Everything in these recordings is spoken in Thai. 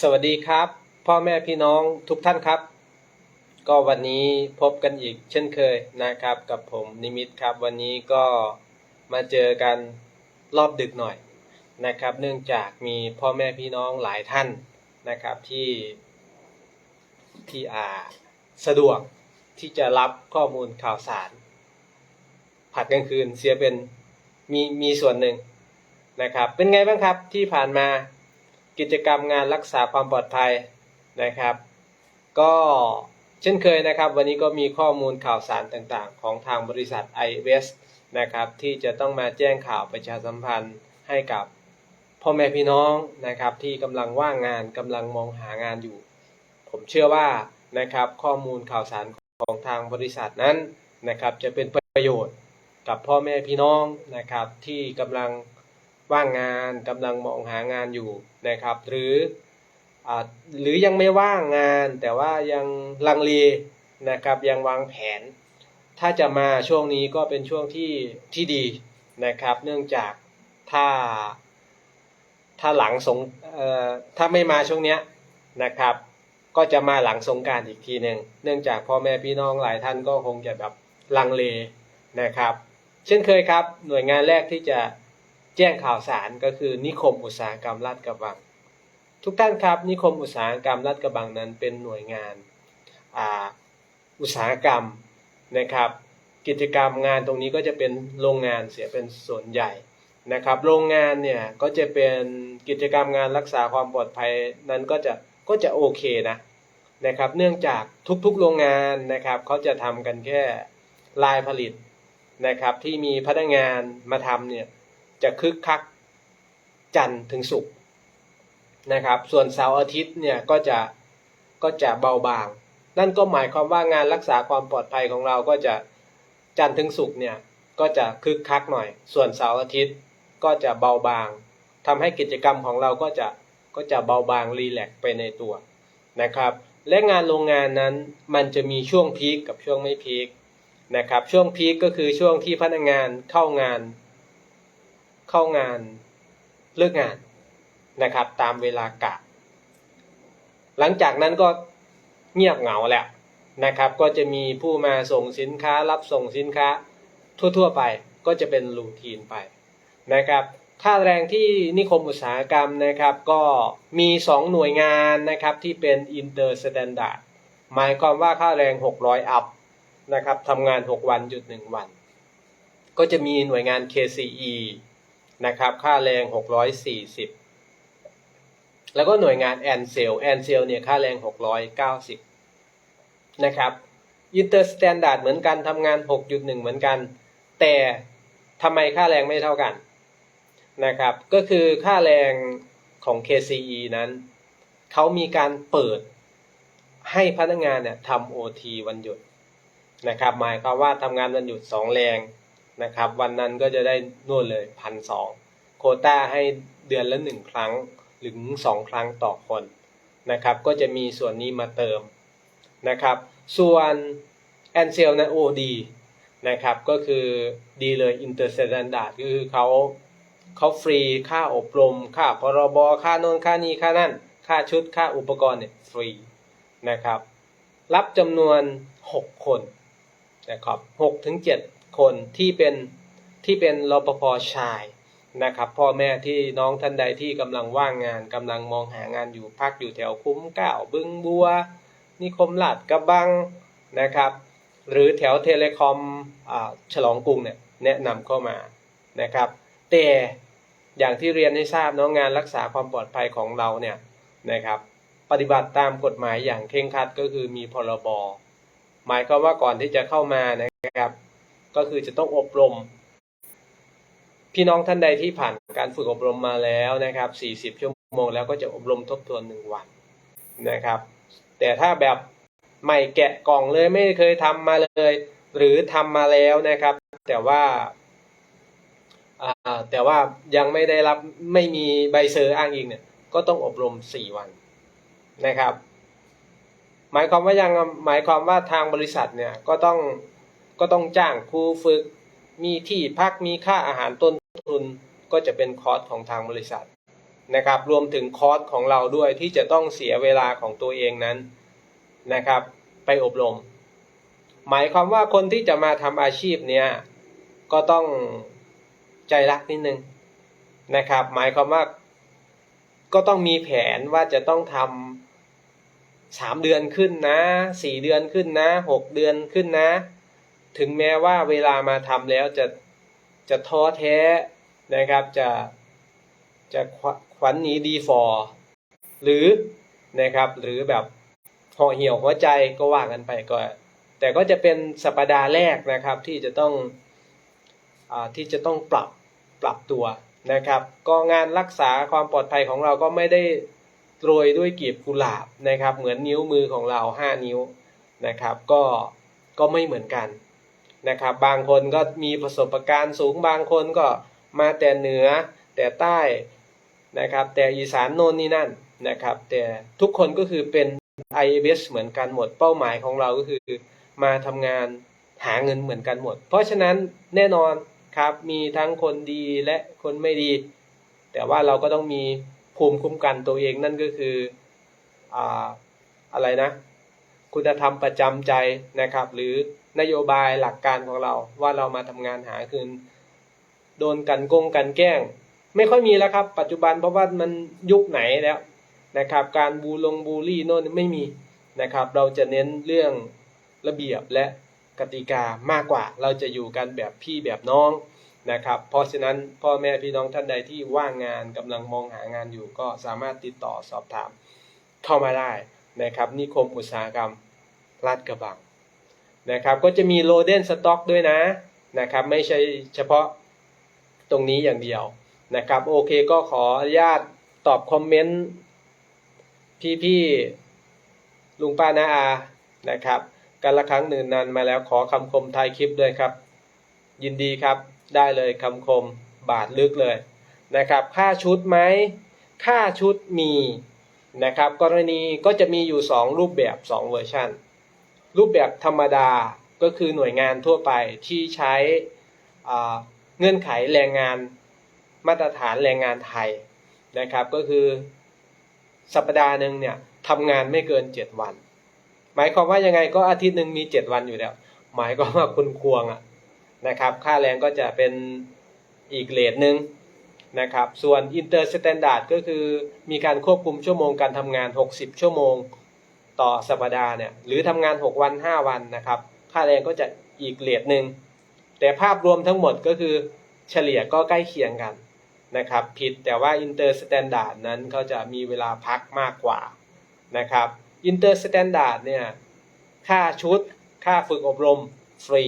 สวัสดีครับ พ่อแม่พี่น้องทุกท่านครับ ก็วันนี้พบกันอีกเช่นเคยนะครับ กับผมนิมิตครับ วันนี้ก็มาเจอกันรอบดึกหน่อยนะครับ เนื่องจากมีพ่อแม่พี่น้องหลายท่านนะครับที่ที่อาสะดวกที่จะรับข้อมูลข่าวสาร ผัดกลางคืนเสียเป็นมีมีส่วนหนึ่งนะครับ เป็นไงบ้างครับที่ผ่านมา กิจกรรมงานรักษาความปลอดภัยนะครับ ก็เช่นเคยนะครับ วันนี้ก็มีข้อมูลข่าวสารต่างๆ ของทางบริษัท i w e s นะครับที่จะต้องมาแจ้งข่าวประชาสัมพันธ์ให้กับพ่อแม่พี่น้องนะครับที่กำลังว่างงานกำลังมองหางานอยู่ ผมเชื่อว่านะครับข้อมูลข่าวสารของทางบริษัทนั้นนะครับจะเป็นประโยชน์กับพ่อแม่พี่น้องนะครับที่กำลัง ว่างงานกำลังมองหางานอยู่นะครับ หรืออหรือยังไม่ว่างงาน แต่ว่ายังลังเลนะครับยังวางแผน ถ้าจะมาช่วงนี้ก็เป็นช่วงที่ที่ดีนะครับ เนื่องจากถ้าถ้าหลังสงถ้าไม่มาช่วงเนี้ยนะครับ ก็จะมาหลังสงการอีกทีหนึ่งเนื่องจากพ่อแม่พี่น้องหลายท่านก็คงจะแบบลังเลนะครับ เช่นเคยครับ หน่วยงานแรกที่จะ แจ้งข่าวสารก็คือนิคมอุตสาหกรรมลาดกระบัง ทุกท่านครับ นิคมอุตสาหกรรมลาดกระบังนั้นเป็นหน่วยงานอุตสาหกรรมนะครับ กิจกรรมงานตรงนี้ก็จะเป็นโรงงานเสียเป็นส่วนใหญ่นะครับ โรงงานเนี่ยก็จะเป็นกิจกรรมงานรักษาความปลอดภัยนั้นก็จะก็จะโอเคนะนะครับ เนื่องจากทุกๆโรงงานนะครับเขาจะทำกันแค่ลายผลิตนะครับที่มีพนักงานมาทำเนี่ย จะคึกคักจันทร์ถึงศุกร์นะครับ ส่วนเสาร์อาทิตย์เนี่ยก็จะก็จะเบาบาง นั่นก็หมายความว่างานรักษาความปลอดภัยของเราก็จะจันทร์ถึงศุกร์เนี่ยก็จะคึกคักหน่อย ส่วนเสาร์อาทิตย์ก็จะเบาบางทำให้กิจกรรมของเราก็จะก็จะเบาบางรีแลกซ์ไปในตัวนะครับ และงานโรงงานนั้นมันจะมีช่วงพีคกับช่วงไม่พีคนะครับ ช่วงพีคก็คือช่วงที่พนักงานเข้างาน เข้างานเลิกงานนะครับ ตามเวลากะ หลังจากนั้นก็เงียบเหงาแหละนะครับ ก็จะมีผู้มาส่งสินค้ารับส่งสินค้าทั่วๆไปก็จะเป็นรูทีนไปนะครับค่าแรงที่นิคมอุตสาหกรรมนะครับก็มี 2 หน่วยงานนะครับที่เป็น Inter Standard หมายความว่าค่าแรง 600 อัพนะครับทำงาน 6 วันหยุด 1 วัน ก็จะมีหน่วยงาน KCE นะครับ ค่าแรง 640 แล้วก็หน่วยงาน a n s e l a n s e l เนี่ยค่าแรง 690 นะครับ Inter Standard เหมือนกันทำงาน 6.1 เหมือนกัน แต่ทำไมค่าแรงไม่เท่ากันนะครับ ก็คือค่าแรงของ KCE นั้น เขามีการเปิดให้พนักงานเนี่ยทำ OT วันหยุดนะครับ หมายความว่าทำงานวันหยุด 2 แรง นะครับ วันนั้นก็จะได้นู่นเลยพันสองโคต้าให้เดือนละ1ครั้งหรือ2ครั้งต่อคนนะครับ ก็จะมีส่วนนี้มาเติมนะครับ ส่วนแอนเซลนะโอดีนะครับก็คือดีเลยอินเตอร์เซนดาร์ดคือเขาเขาฟรีค่าอบรม ค่าพรบค่าโน่นค่านี้ค่านั่น ค่าชุดค่าอุปกรณ์เนี่ยฟรีนะครับ รับจำนวน 6 คนนะครับ6ถึง7 คนที่เป็นที่เป็นรปภชายนะครับ พ่อแม่ที่น้องท่านใดที่กำลังว่างงานกำลังมองหางานอยู่พักอยู่แถวคุ้มเก้าบึงบัว นิคมลาดกระบังนะครับ หรือแถวเทเลคอมอ่าฉลองกรุงเนี่ยแนะนำเข้ามานะครับ แต่อย่างที่เรียนให้ทราบน้องงานรักษาความปลอดภัยของเราเนี่ยนะครับ ปฏิบัติตามกฎหมายอย่างเคร่งครัดก็คือมีพรบหมายความว่าก่อนที่จะเข้ามานะครับ ก็คือจะต้องอบรม พี่น้องท่านใดที่ผ่านการฝึกอบรมมาแล้วนะครับ 40 ชั่วโมงแล้วก็จะอบรมทบทวน 1 วันนะครับ แต่ถ้าแบบใหม่แกะกล่องเลยไม่เคยทำมาเลย หรือทำมาแล้วนะครับ แต่ว่าอ่าแต่ว่ายังไม่ได้รับไม่มีใบเซอร์อ้างอิงเนี่ยก็ต้องอบรม 4 วันนะครับ หมายความว่ายังหมายความว่าทางบริษัทเนี่ยก็ต้อง ก็ต้องจ้างครูฝึก มีที่พักมีค่าอาหารต้นทุนก็จะเป็นคอร์สของทางบริษัทนะครับ รวมถึงคอร์สของเราด้วยที่จะต้องเสียเวลาของตัวเองนั้นนะครับ ไปอบรม หมายความว่าคนที่จะมาทำอาชีพเนี้ยก็ต้องใจรักนิดนึงนะครับ หมายความว่าก็ต้องมีแผนว่าจะต้องทำสามเดือนขึ้นนะสี่เดือนขึ้นนะหกเดือนขึ้นนะ ถึงแม้ว่าเวลามาทำแล้วจะจะท้อแท้นะครับจะจะขวัญหนีดีฟอร์หรือนะครับหรือแบบห่อเหี่ยวหัวใจก็ว่ากันไปก็แต่ก็จะเป็นสัปดาห์แรกนะครับที่จะต้องอาที่จะต้องปรับปรับตัวนะครับ ก็งานรักษาความปลอดภัยของเราก็ไม่ได้โรยด้วยกีบกุหลาบนะครับ เหมือนนิ้วมือของเรา 5 นิ้วนะครับ ก็ก็ไม่เหมือนกัน นะครับ บางคนก็มีประสบการณ์สูงบางคนก็มาแต่เหนือแต่ใต้นะครับ แต่อีสานโน่นนี่นั่นนะครับ แต่ทุกคนก็คือเป็น IAS เหมือนกันหมดเป้าหมายของเราก็คือมาทำงานหาเงินเหมือนกันหมด เพราะฉะนั้นแน่นอนครับมีทั้งคนดีและคนไม่ดี แต่ว่าเราก็ต้องมีภูมิคุ้มกันตัวเองนั่นก็คืออ่าอะไรนะ คุณธรรมประจำใจนะครับ หรือ นโยบายหลักการของเราว่าเรามาทำงานหาคืนโดนกันโกงกันแกล้ง ไม่ค่อยมีแล้วครับ ปัจจุบันเพราะว่ามันยุคไหนแล้วนะครับ การบูลงบูลี่โน่นไม่มีนะครับ เราจะเน้นเรื่องระเบียบและกติกามากกว่า เราจะอยู่กันแบบพี่แบบน้องนะครับ เพราะฉะนั้นพ่อแม่พี่น้องท่านใดที่ว่างงานกำลังมองหางานอยู่ก็สามารถติดต่อสอบถามเข้ามาได้นะครับ นิคมอุตสาหกรรมลาดกระบัง นะครับก็จะมีโลเดนสต็อกด้วยนะนะครับไม่ใช่เฉพาะตรงนี้อย่างเดียวนะครับโอเคก็ขออนุญาตตอบคอมเมนต์พี่ๆลุงป้านาอานะครับกันละครั้งหนึ่งนานมาแล้วขอคำคมท้ายคลิปด้วยครับ ยินดีครับได้เลยคำคมบาทลึกเลยนะครับค่าชุดไหมค่าชุดมีนะครับกรณีก็จะมีอยู่ 2 รูปแบบ 2 เวอร์ชัน รูปแบบธรรมดาก็คือหน่วยงานทั่วไปที่ใช้เงื่อนไขแรงงานมาตรฐานแรงงานไทยนะครับ ก็คือสัปดาห์หนึ่งเนี่ยทำงานไม่เกิน 7 วัน หมายความว่ายังไงก็อาทิตย์หนึ่งมี 7 วันอยู่แล้ว หมายความว่าคุณควงอะนะครับ ค่าแรงก็จะเป็นอีกเลทหนึ่งนะครับ ส่วน Inter Standard ก็คือมีการควบคุมชั่วโมงการทำงาน 60 ชั่วโมง ต่อสัปดาห์เนี่ยหรือทำงาน 6 วัน 5 วันนะครับ ค่าแรงก็จะอีกเลทหนึ่งแต่ภาพรวมทั้งหมดก็คือเฉลี่ยก็ใกล้เคียงกันนะครับผิดแต่ว่า Inter Standard นั้นเขาจะมีเวลาพักมากกว่านะครับ Inter Standard เนี่ยค่าชุด ค่าฝึกอบรมฟรี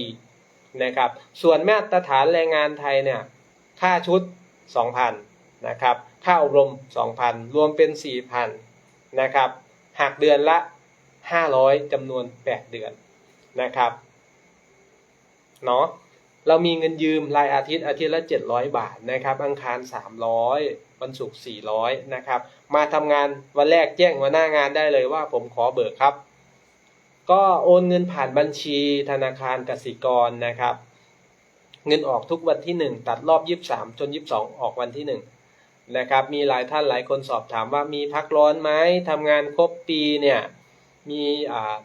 นะครับส่วนมาตรฐานแรงงานไทยเนี่ยค่าชุด 2,000นะครับค่าอบรม 2,000 รวมเป็น 4,000นะครับหักเดือนละ 500จำนวน 8 เดือนนะครับเนาะเรามีเงินยืมรายอาทิตย์อาทิตย์ละ 700 บาทนะครับ อังคาร 300วันศุกร์400นะครับ มาทำงานวันแรกแจ้งหัวหน้างานได้เลยว่าผมขอเบิกครับ ก็โอนเงินผ่านบัญชีธนาคารกสิกรนะครับ เงินออกทุกวันที่ 1 ตัดรอบ 23 จน 22 ออกวันที่ 1 นะครับ มีหลายท่านหลายคนสอบถามว่ามีพักร้อนไหมทำงานครบปีเนี่ย มีอ่า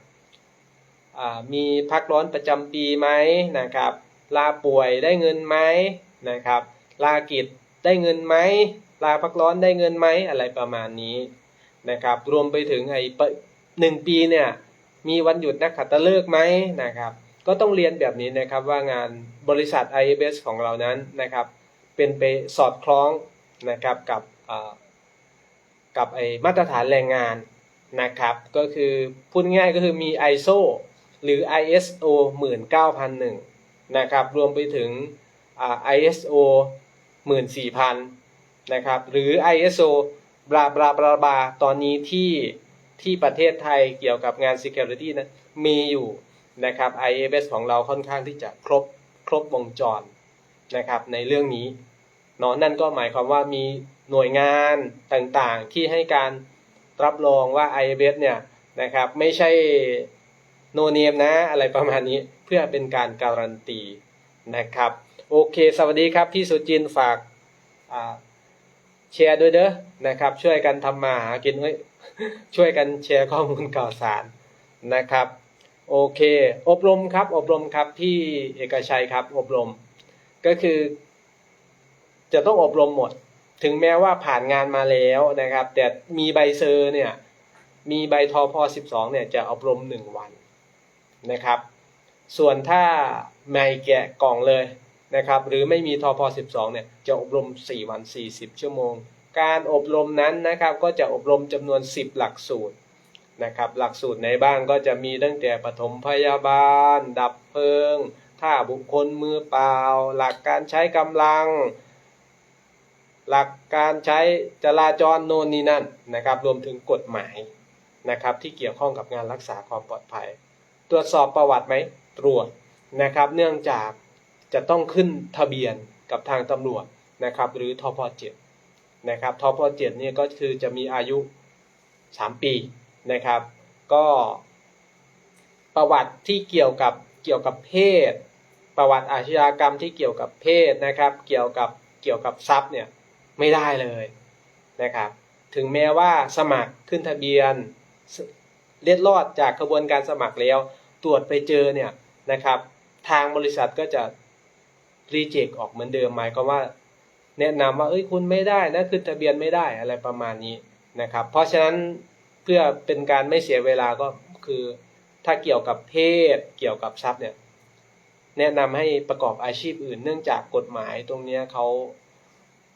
มีพักร้อนประจำปีไหมนะครับ ลาป่วยได้เงินไหมนะครับ ลากิจได้เงินไหมลาพักร้อนได้เงินไหมอะไรประมาณนี้นะครับ รวมไปถึงไอ้หนึ่งปีเนี่ยมีวันหยุดนักขัตฤกษ์ไหมนะครับ ก็ต้องเรียนแบบนี้นะครับว่างานบริษัท IBS ของเรานั้นนะครับ เป็นไปสอดคล้องนะครับกับกับไอมาตรฐานแรงงาน นะครับ ก็คือพูดง่ายก็คือมี ISO หรือ ISO 19001 นะครับ รวมไปถึง ISO 14000 นะครับ หรือ ISO บลาบลาบลาบาตอนนี้ที่ที่ประเทศไทยเกี่ยวกับงาน Security นะมีอยู่นะครับ IAS ของเราค่อนข้างที่จะครบครบวงจรนะครับในเรื่องนี้เนาะนั่นก็หมายความว่ามีหน่วยงานต่างๆที่ให้การ รับรองว่า IAS เนี่ยนะครับไม่ใช่โนเนมนะอะไรประมาณนี้เพื่อเป็นการการันตีนะครับ โอเค สวัสดีครับ พี่สุจินฝากแชร์ด้วยเด้อนะครับ ช่วยกันทำมาหากินช่วยกันแชร์ข้อมูลข่าวสารนะครับ โอเค อบรมครับ อบรมครับพี่เอกชัยครับ อบรมก็คือ จะต้องอบรมหมด ถึงแม้ว่าผ่านงานมาแล้วนะครับ แต่มีใบเซอร์เนี่ย มีใบทอพอ12 เนี่ยจะอบรม 1 วันนะครับ ส่วนถ้าไม่แกะกล่องเลยนะครับ หรือไม่มีทอพอ12 เนี่ยจะอบรม 4 วัน 40 ชั่วโมง การอบรมนั้นนะครับก็จะอบรมจำนวน 10 หลักสูตรนะครับ หลักสูตรในบ้างก็จะมีตั้งแต่ปฐมพยาบาล ดับเพลิงท่าบุคคลมือเปล่า หลักการใช้กำลัง หลักการใช้จราจรโน่นนี่นั่นนะครับ รวมถึงกฎหมายนะครับ ที่เกี่ยวข้องกับงานรักษาความปลอดภัย ตรวจสอบประวัติไหมตรวจนะครับ เนื่องจากจะต้องขึ้นทะเบียนกับทางตำรวจนะครับ หรือทพ7นะครับทพ7เนี่ยก็คือจะมีอายุ 3 ปีนะครับ ก็ประวัติที่เกี่ยวกับเกี่ยวกับเพศ ประวัติอาชญากรรมที่เกี่ยวกับเพศนะครับ เกี่ยวกับเกี่ยวกับทรัพย์เนี่ย ไม่ได้เลยนะครับ ถึงแม้ว่าสมัครขึ้นทะเบียนเล็ดลอดจากกระบวนการสมัครแล้ว ตรวจไปเจอเนี่ยนะครับ ทางบริษัทก็จะรีเจ็คออกเหมือนเดิมหมายความว่า แนะนำว่าเอ้ยคุณไม่ได้นะขึ้นทะเบียนไม่ได้อะไรประมาณนี้นะครับ เพราะฉะนั้นเพื่อเป็นการไม่เสียเวลาก็คือถ้าเกี่ยวกับเพศเกี่ยวกับทรัพย์เนี่ยแนะนำให้ประกอบอาชีพอื่น เนื่องจากกฎหมายตรงนี้เขา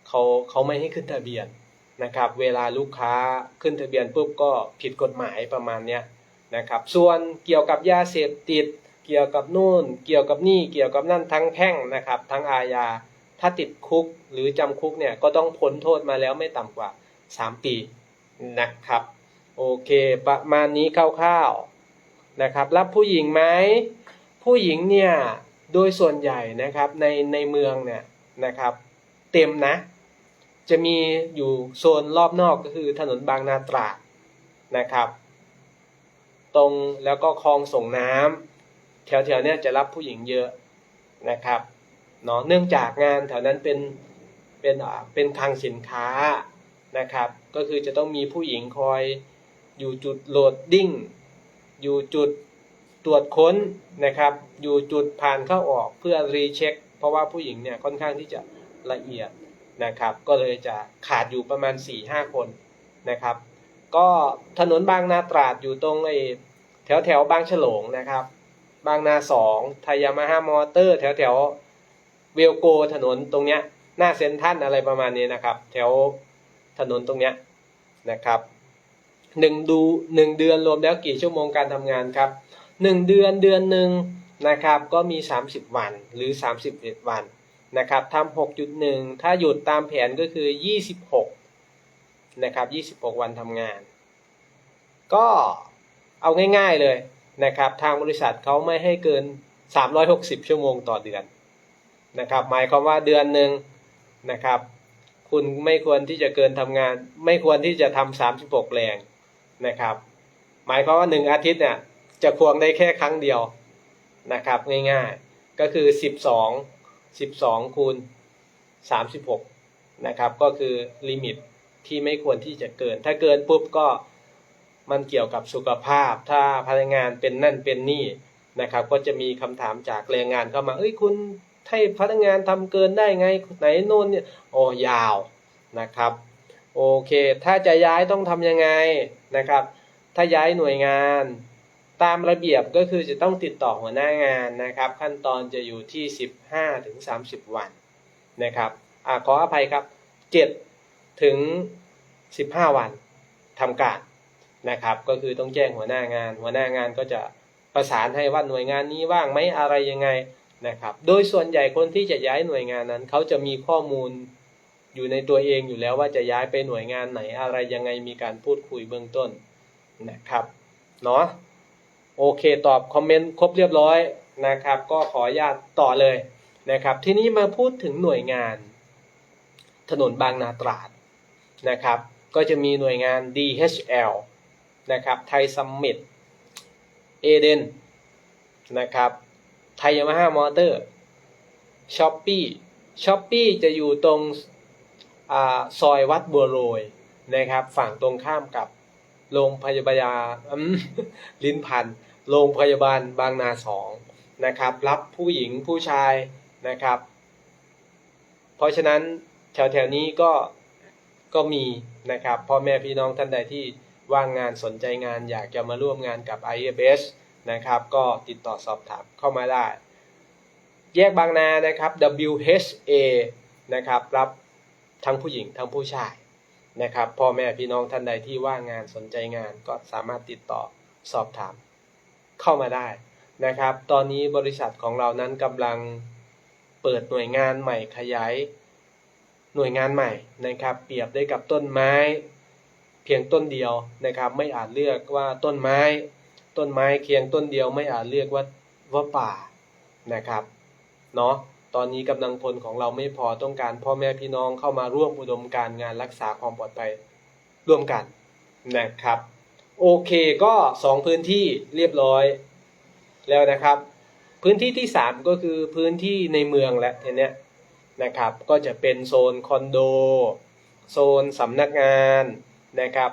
เขาเขาไม่ให้ขึ้นทะเบียนนะครับ เวลาลูกค้าขึ้นทะเบียนปุ๊บก็ผิดกฎหมายประมาณเนี้ยนะครับ ส่วนเกี่ยวกับยาเสพติด เกี่ยวกับนู่น เกี่ยวกับนี่ เกี่ยวกับนั่นทั้งแพ่งนะครับ ทั้งอาญา ถ้าติดคุกหรือจำคุกเนี่ยก็ต้องพ้นโทษมาแล้วไม่ต่ำกว่า 3 ปีนะครับ โอเค ประมาณนี้คร่าวๆนะครับ รับผู้หญิงไหมผู้หญิงเนี่ยโดยส่วนใหญ่นะครับในในเมืองเนี่ยนะครับ เต็มนะ จะมีอยู่โซนรอบนอกก็คือถนนบางนาตราดนะครับ ตรงแล้วก็คลองส่งน้ำแถวๆนี้จะรับผู้หญิงเยอะนะครับเนาะเนื่องจากงานแถวนั้นเป็นเป็นเป็นคลังสินค้านะครับ ก็คือจะต้องมีผู้หญิงคอยอยู่จุดโหลดดิ้ง อยู่จุดตรวจค้นนะครับ อยู่จุดผ่านเข้าออกเพื่อรีเช็ค เพราะว่าผู้หญิงเนี่ยค่อนข้างที่จะละเอียด นะครับ ก็เลยจะขาดอยู่ประมาณ 4-5 คนนะครับ ก็ถนนบางนาตราดอยู่ตรงไอ้แถวแถวบางฉลงนะครับ บางนาสองไทยามาฮ่ามอเตอร์ แถวแถวเวลโกถนนตรงเนี้ยหน้าเซ็นทรัลอะไรประมาณนี้นะครับ แถวถนนตรงเนี้ยนะครับหนึ่งดูหนึ่งเดือนรวมแล้วกี่ชั่วโมงการทำงานครับหนึ่งเดือนเดือนหนึ่งนะครับ ก็มี 30 วันหรือ 31 วัน นะครับทำ6.1ถ้าหยุดตามแผนก็คือ26นะครับ26วันทำงาน ก็เอาง่ายๆเลยนะครับ ทางบริษัทเขาไม่ให้เกิน360ชั่วโมงต่อเดือนนะครับ หมายความว่าเดือนหนึ่งนะครับ คุณไม่ควรที่จะเกินทำงาน ไม่ควรที่จะทำ36แรงนะครับ หมายความว่าหนึ่งอาทิตย์เนี่ยจะควงได้แค่ครั้งเดียวนะครับ ง่ายๆ ก็คือ12 12 คูณ 36 นะครับ ก็คือลิมิตที่ไม่ควรที่จะเกิน ถ้าเกินปุ๊บก็มันเกี่ยวกับสุขภาพ ถ้าพนักงานเป็นนั่นเป็นนี่นะครับ ก็จะมีคำถามจากแรงงานเข้ามา เอ้ยคุณให้พนักงานทำเกินได้ไง ไหนโน่นเนี่ย โอ้ยาวนะครับ โอเค ถ้าจะย้ายต้องทำยังไงนะครับ ถ้าย้ายหน่วยงาน ตามระเบียบก็คือจะต้องติดต่อหัวหน้างานนะครับ ขั้นตอนจะอยู่ที่ 15ถึง30 วันนะครับอขออภัยครับ 7 ถึง 15 วันทำการนะครับ ก็คือต้องแจ้งหัวหน้างาน หัวหน้างานก็จะประสานให้ว่าหน่วยงานนี้ว่างไหมอะไรยังไงนะครับ โดยส่วนใหญ่คนที่จะย้ายหน่วยงานนั้น เขาจะมีข้อมูลอยู่ในตัวเองอยู่แล้วว่าจะย้ายไปหน่วยงานไหนอะไรยังไงมีการพูดคุยเบื้องต้นนะครับเนาะ โอเคตอบคอมเมนต์ครบเรียบร้อยนะครับ ก็ขออนุญาตต่อเลยนะครับ ทีนี้มาพูดถึงหน่วยงาน ถนนบางนาตราดนะครับ ก็จะมีหน่วยงาน DHL นะครับไทยซัมมิตเอเดนนะครับไทยยามาฮ่ามอเตอร์ช้อปปี้ช้อปปี้จะอยู่ตรงอ่าซอยวัดบัวโรยนะครับ ฝั่งตรงข้ามกับ โรงพยาบาลลิ้นพันโรงพยาบาลบางนาสองนะครับ รับผู้หญิงผู้ชายนะครับ เพราะฉะนั้นแถวๆนี้ก็ก็มีนะครับพ่อแม่พี่น้องท่านใดที่ว่างงานสนใจงานอยากจะมาร่วมงานกับ IFS นะครับ ก็ติดต่อสอบถามเข้ามาได้ แยกบางนานะครับ WHA นะครับ รับทั้งผู้หญิงทั้งผู้ชาย นะครับพ่อแม่พี่น้องท่านใดที่ว่างงานสนใจงานก็สามารถติดต่อสอบถาม เข้ามาได้นะครับ ตอนนี้บริษัทของเรานั้นกำลังเปิดหน่วยงานใหม่ขยายหน่วยงานใหม่นะครับ เปรียบได้กับต้นไม้ เพียงต้นเดียวนะครับ ไม่อาจเลือกว่าต้นไม้ ต้นไม้เคียงต้นเดียวไม่อาจเรียกว่าว่าป่านะครับเนาะ ตอนนี้กำลังพลของเราไม่พอต้องการพ่อแม่พี่น้องเข้ามาร่วมอุดมการงานรักษาความปลอดภัยร่วมกันนะครับ โอเคก็สองพื้นที่เรียบร้อยแล้วนะครับ พื้นที่ที่สามก็คือพื้นที่ในเมืองและทีเนี้ยนะครับ ก็จะเป็นโซนคอนโด โซนสำนักงานนะครับ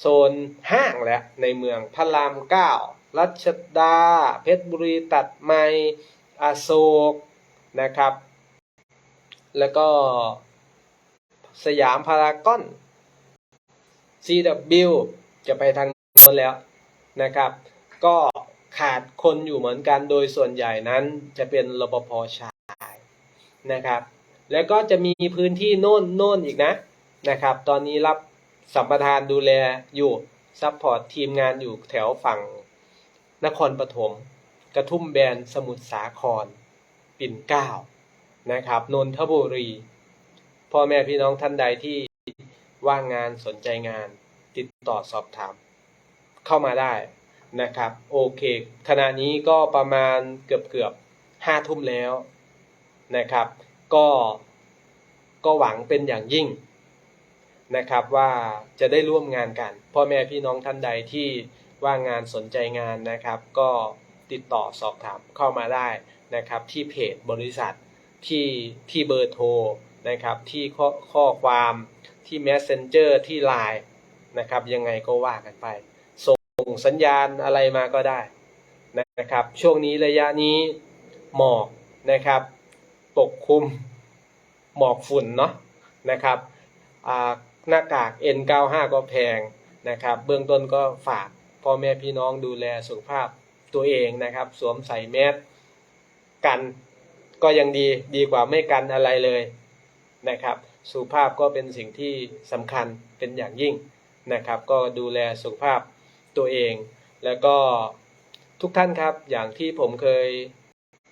โซนห้างและในเมืองพระรามเก้ารัชดา เพชรบุรีตัดไม อโศกนะครับ แล้วก็สยามพารากอน CW จะไปทางโน้นแล้วนะครับ ก็ขาดคนอยู่เหมือนกันโดยส่วนใหญ่นั้นจะเป็นรปภชายนะครับ แล้วก็จะมีพื้นที่โน่นโน่นอีกนะนะครับ ตอนนี้รับสัมปทานดูแลอยู่ซัพพอร์ตทีมงานอยู่แถวฝั่งนครปฐม กระทุ่มแบนสมุทรสาคร ปิ่นเกล้านะครับนนทบุรี พ่อแม่พี่น้องท่านใดที่ว่างงานสนใจงาน ติดต่อสอบถาม เข้ามาได้นะครับ โอเค ขณะนี้ก็ประมาณเกือบเกือบห้าทุ่มแล้วนะครับ ก็ก็หวังเป็นอย่างยิ่งนะครับว่าจะได้ร่วมงานกัน พ่อแม่พี่น้องท่านใดที่ว่างงานสนใจงานนะครับ ก็ ติดต่อสอบถามเข้ามาได้นะครับที่เพจบริษัทที่ที่เบอร์โทรนะครับที่ข้อข้อความที่ Messenger ที่ Line นะครับยังไงก็ว่ากันไป ส่งสัญญาณอะไรมาก็ได้นะครับช่วงนี้ระยะนี้หมอกนะครับปกคลุมหมอกฝุ่นเนาะนะครับหน้ากาก N95 ก็แพงนะครับ เบื้องต้นก็ฝากพ่อแม่พี่น้องดูแลสุขภาพ ตัวเองนะครับ สวมใส่แมสกันก็ยังดีดีกว่าไม่กันอะไรเลยนะครับ สุขภาพก็เป็นสิ่งที่สำคัญเป็นอย่างยิ่งนะครับ ก็ดูแลสุขภาพตัวเอง แล้วก็ทุกท่านครับอย่างที่ผมเคย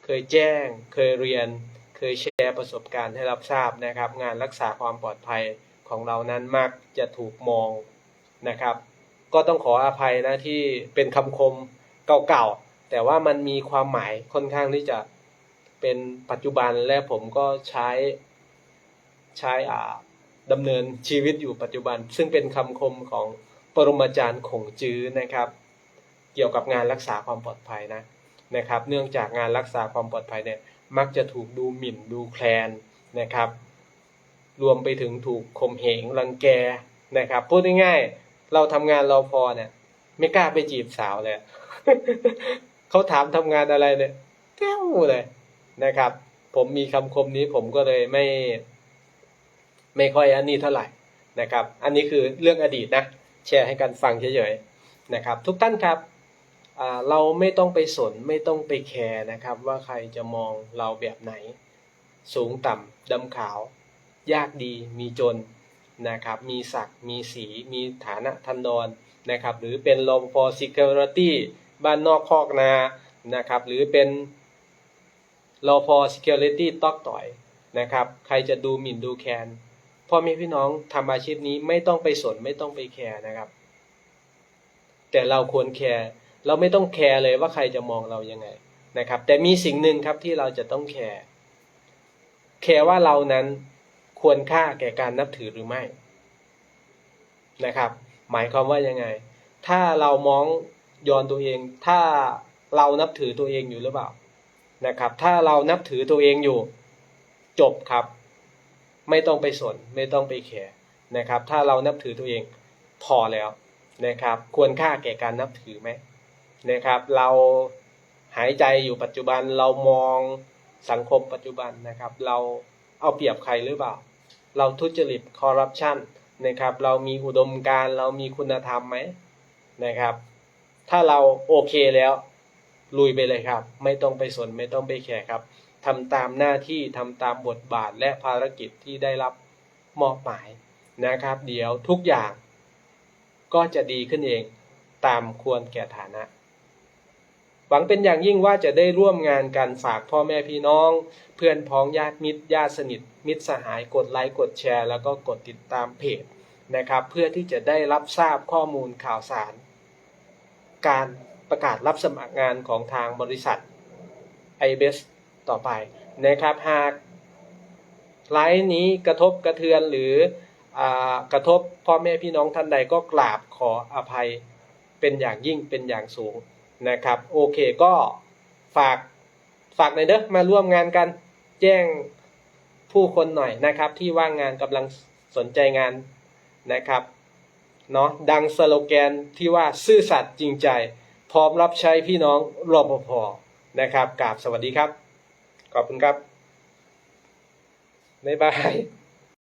เคยแจ้ง เคยเรียน เคยแชร์ประสบการณ์ให้รับทราบนะครับ งานรักษาความปลอดภัยของเรานั้นมักจะถูกมองนะครับ ก็ต้องขออภัยนะที่เป็นคำคม เก่าๆ แต่ว่ามันมีความหมายค่อนข้างที่จะเป็นปัจจุบันและผมก็ใช้ใช้อ่าดำเนินชีวิตอยู่ปัจจุบัน ซึ่งเป็นคำคมของปรมาจารย์ขงจื้อนะครับ เกี่ยวกับงานรักษาความปลอดภัยนะนะครับ เนื่องจากงานรักษาความปลอดภัยเนี่ยมักจะถูกดูหมิ่นดูแคลนนะครับ รวมไปถึงถูกข่มเหงรังแกนะครับพูดง่ายๆเราทำงานเราพอเนี่ย ไม่กล้าไปจีบสาวเลยเขาถามทำงานอะไรเนี่ยแก้วเลยนะครับ ผมมีคำคมนี้ผมก็เลยไม่ ไม่ค่อยอันนี้เท่าไหร่นะครับ อันนี้คือเรื่องอดีตนะ แชร์ให้กันฟังเฉยๆนะครับ ทุกท่านครับเราไม่ต้องไปสนไม่ต้องไปแคร์นะครับ ว่าใครจะมองเราแบบไหน สูงต่ำดำขาวยากดีมีจนนะครับ มีศักดิ์มีสี มีฐานะทันดร นะครับหรือเป็นรปภ security บ้านนอกคอกนานะครับหรือเป็นรปภ security ตอกต่อยนะครับใครจะดูหมิ่นดูแคลนพ่อแม่พี่น้องทำอาชีพนี้ไม่ต้องไปสนไม่ต้องไปแคร์นะครับ แต่เราควรแคร์เราไม่ต้องแคร์เลยว่าใครจะมองเรายังไงนะครับ แต่มีสิ่งหนึ่งครับที่เราจะต้องแคร์แคร์ว่าเรานั้นควรค่าแก่การนับถือหรือไม่นะครับ หมายความว่ายังไง ถ้าเรามองย้อนตัวเอง ถ้าเรานับถือตัวเองอยู่หรือเปล่านะครับ ถ้าเรานับถือตัวเองอยู่ จบครับ ไม่ต้องไปสน ไม่ต้องไปแคร์นะครับ ถ้าเรานับถือตัวเองพอแล้วนะครับ ควรค่าแก่การนับถือไหมนะครับ เราหายใจอยู่ปัจจุบันเรามองสังคมปัจจุบันนะครับ เราเอาเปรียบใครหรือเปล่า เราทุจริตคอร์รัปชัน นะครับ เรามีอุดมการเรามีคุณธรรมไหมนะครับ ถ้าเราโอเคแล้ว ลุยไปเลยครับ ไม่ต้องไปสนไม่ต้องไปแคร์ครับทำตามหน้าที่ทำตามบทบาทและภารกิจที่ได้รับมอบหมายนะครับ เดี๋ยวทุกอย่างก็จะดีขึ้นเองตามควรแก่ฐานะ หวังเป็นอย่างยิ่งว่าจะได้ร่วมงานกันฝากพ่อแม่พี่น้อง เพื่อนพ้องญาติมิตรญาติสนิท มิตรสหายกดไลค์กดแชร์ แล้วก็กดติดตามเพจนะครับ เพื่อที่จะได้รับทราบข้อมูลข่าวสาร การประกาศรับสมัครงานของทางบริษัท i b e s ต่อไปนะครับหากไลฟ์นี้กระทบกระเทือนหรืออกระทบพ่อแม่พี่น้องท่านใดก็กราบขออภัยเป็นอย่างยิ่งเป็นอย่างสูง นะครับ โอเคก็ฝากฝากหน่อยเด้อมาร่วมงานกันแจ้งผู้คนหน่อยนะครับ ที่ว่างงานกำลังสนใจงานนะครับเนาะดังสโลแกนที่ว่าซื่อสัตย์จริงใจ พร้อมรับใช้พี่น้องรปภนะครับกราบสวัสดีครับ ขอบคุณครับบ๊ายบาย